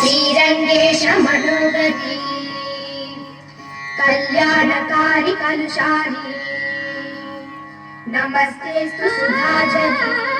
శ్రీరంగేశ మనోగరి కళ్యాణకారి కలుషారి. నమస్తే సుధాజని.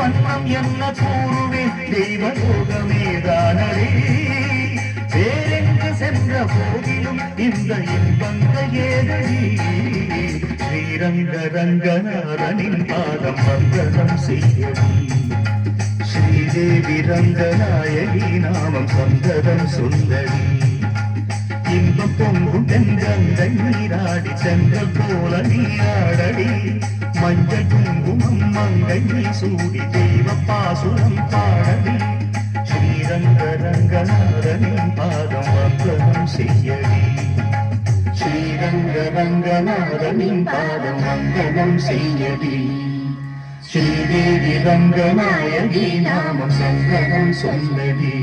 வண்ணம் என்ன கூறுவே தெய்வ லோகமே தானரே வேறெங்கு சென்ற போதிலும் இந்த இன்பங்க ஏதடி. ஸ்ரீரங்க ரங்கநாதனின் பாதம் வந்தனம் செய்யடி. ஸ்ரீதேவி ரங்கநாயகி நாமம் சந்ததம் சுந்தரி. இன்ப பொங்கும் நீராடி சென்ற போல நீராடடி. மஞ்சள் குங்குமம் மங்கை சூடி தேவ பாசுரம் பாடலில் ஸ்ரீரங்க ரங்கநாதனின் பாதம் வந்தனம் செய்யடி ஸ்ரீரங்க பாதம் வந்தனம் செய்யடி ஸ்ரீதேவி ரங்கநாயகி நாமம் சங்கதம் சொல்லடி